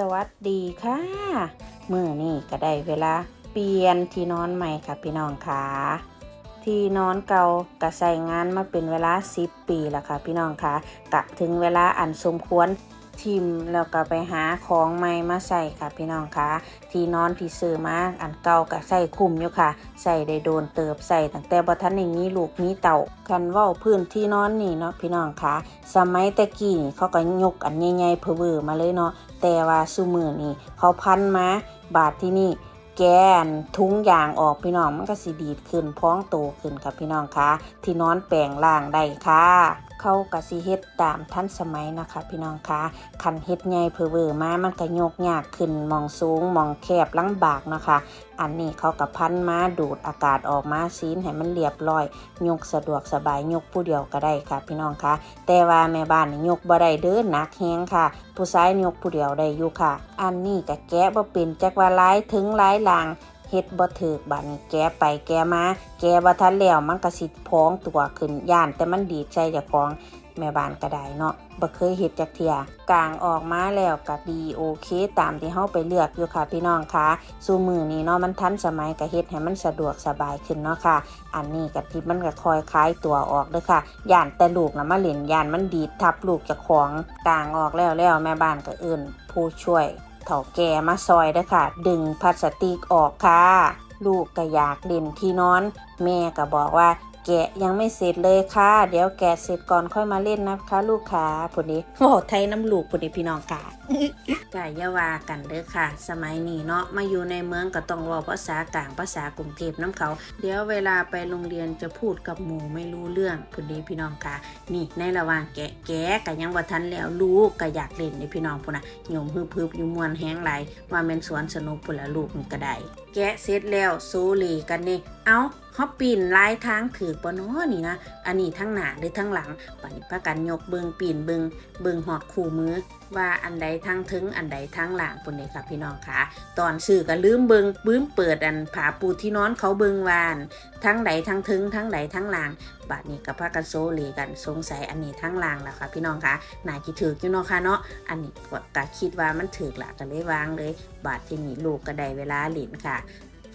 สวัสดีค่ะมื่อนี่ก็ได้เวลาเปลี่ยนที่นอนใหม่ค่ะพี่น้องค่ะที่นอนเก่าก็ใส่งานมาเป็นเวลา 10 ปีแล้วค่ะพี่น้องค่ะกะถึงเวลาอันสมควร ทิมแล้วก็ไปหาของใหม่มาใส่ค่ะพี่น้องคะที่นอนที่ซื้อมาอันเก่าก็ใส่คุ้มอยู่ค่ะ ใส่ได้โดนเติบใส่ตั้งแต่บ่ทันได้มีลูกมีเต่าคันว้าพื้นที่นอนนี่เนาะพี่น้องคะสมัยแต่กี้นี่เขาก็ยกอันใหญ่ๆเพอเวอร์มาเลยเนาะแต่ว่าซุมือนี่เขาพันมาบาทที่นี่แกนทุ้งยางออกพี่น้องมันก็สิดีดขึ้นพ้องโตขึ้นครับพี่น้องคะที่นอนแปลงล่างได้ค่ะ เขากะสิเฮ็ดตามทันสมัยนะคะ พี่น้องคะคันเฮ็ดใหญ่เพอเวอร์มามันก็ยกยากขึ้นมองสูงมองแคบลังบากนะคะ อันนี้เขากับพันมาดูดอากาศออกมาซีนให้มันเรียบร้อยยกสะดวกสบายยกผู้เดียวก็ได้ค่ะ พี่น้องคะแต่ว่าแม่บ้านนี่ยกบ่ได้เด้อหนักแฮงค่ะ ผู้ชายยกผู้เดียวได้อยู่ค่ะ อันนี้ก็แกะบ่เป็นจักว่าหลายถึงหลายหลาง ฮ็ดบ่ถูกบัดนี้แกะไปแกะมา แกะบ่ทันแล้วมันก็สิพ้องตัวขึ้นย่าน แต่มันดีใจเจ้าของแม่บ้านก็ได้เนาะบ่เคยเฮ็ดจักเทียกลางออกมาแล้วก็ดีโอเค ตามที่เฮาไปเลือกอยู่ค่ะพี่น้องค่ะสู่มือนี้เนาะมันทันสมัยก็เฮ็ดให้มันสะดวกสบายขึ้นเนาะค่ะ อันนี้กับที่มันก็คอยคล้ายตัวออกเด้อค่ะย่านแต่ลูกนะมาเล่นย่านมันดีดทับลูกจากของกลางออกแล้วแล้วแม่บ้านก็เอื่นผู้ช่วย เถาแก่มาซอยเด้อค่ะ ดึงพลาสติกออกค่ะ ลูกก็อยากเล่นที่นอน แม่ก็บอกว่า แกะยังไม่เสร็จเลยค่ะ เดี๋ยวแกะเสร็จก่อนค่อยมาเล่นนะคะลูกค้าผุนี้บอกไทยน้ำลูกผุนี้พี่น้องค่ะกายาวากันเด้อค่ะ สมัยนี้เนาะมาอยู่ในเมืองก็ต้องว่าภาษากลางภาษากรุงเทพน้ำเขา เดี๋ยวเวลาไปโรงเรียนจะพูดกับหมูไม่รู้เรื่องพุ่นดีพี่น้องค่ะนี่ในระหว่างแกะแกะก็ยังว่าทันแล้วลูกก็อยากเล่นในพี่น้องพุ่นนะโยมฮึบฮึบอยู่มวนแห้งไหลว่าเป็นสวนสนุกพุ่นละลูกนี่ก็ได้แกะเสร็จแล้วโซลีกันนี่เอา เฮาปีนลายทางถือปะนาะนี่นะ อันนี้ทั้งหน้าหรือทั้งหลังปันพากันยกเบิงปีนเบิงเบิงหอดคู่มือ ว่าอันใดทางถึงอันใดทางหลังปุ่นเลยค่ะพี่น้องค่ะ ตอนซื้อก็ลืมเบิงปื้มเปิดอันผาปูที่นอนเขาเบิงวาน ทั้งใดทั้งถึงทั้งใดทั้งหลังบาดนี้ก็พากันโซเลกันสงสัยอันนี้ทั้งหลังแล้วค่ะพี่น้องค่ะน่าคิดถืออยู่เนาะค่ะเนาะอันนี้ก็ก็คิดว่ามันถือละก็เลยวางเลย บาดที่นี่ลูกก็ได้เวลาหลินค่ะ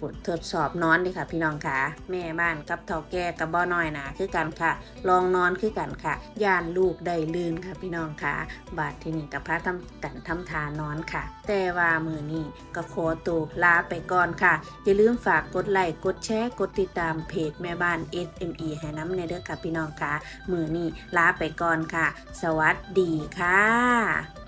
ฝนทดสอบนอนดิค่ะ พี่น้องค่ะแม่บ้านกับเท่าแก่กับบ่อน้อยนะคือกันค่ะ ลองนอนคือกันค่ะย่านลูกได้ลื่นค่ะ พี่น้องค่ะ บาดที่นี่กับพระทำกันทำทานอนค่ะ แต่ว่ามือนี้ก็ขอตัวลาไปก่อนค่ะ อย่าลืมฝากกดไลค์กดแชร์กดติดตามเพจแม่บ้าน SME ให้น้ำในเด้อค่ะพี่น้องค่ะมือนี้ลาไปก่อนค่ะ สวัสดีค่ะ